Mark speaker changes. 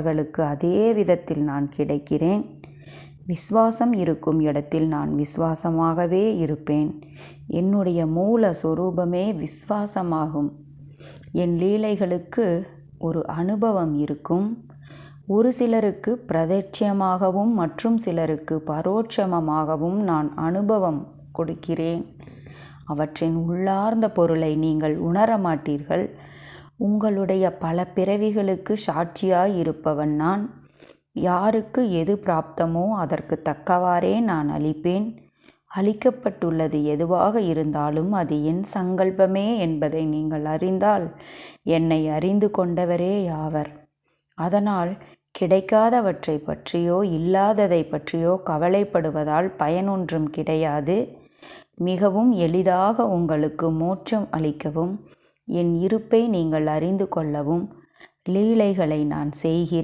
Speaker 1: அவர்களுக்கு அதே விதத்தில் நான் கிடைக்கிறேன். விஸ்வாசம் இருக்கும் இடத்தில் நான் விசுவாசமாகவே இருப்பேன். என்னுடைய மூல சொரூபமே விஸ்வாசமாகும் என் லீலைகளுக்கு ஒரு அனுபவம் இருக்கும். ஒரு சிலருக்கு பிரதட்சியமாகவும் மற்றும் சிலருக்கு பரோட்சமமாகவும் நான் அனுபவம் கொடுக்கிறேன். அவற்றின் உள்ளார்ந்த பொருளை நீங்கள் உணர மாட்டீர்கள் உங்களுடைய பல பிறவிகளுக்கு சாட்சியாய் இருப்பவன் நான். யாருக்கு எது பிராப்தமோ அதற்கு தக்கவாறே நான் அளிப்பேன். அளிக்கப்பட்டுள்ளது எதுவாக இருந்தாலும் அது என் சங்கல்பமே என்பதை நீங்கள் அறிந்தால் என்னை அறிந்து கொண்டவரே யாவர். அதனால் கிடைக்காதவற்றை பற்றியோ இல்லாததை பற்றியோ கவலைப்படுவதால் பயனொன்றும் கிடையாது. மிகவும் எளிதாக உங்களுக்கு மோட்சம் அளிக்கவும் என் இருப்பை நீங்கள் அறிந்து கொள்ளவும். லீலைகளை நான் செய்கிறேன்.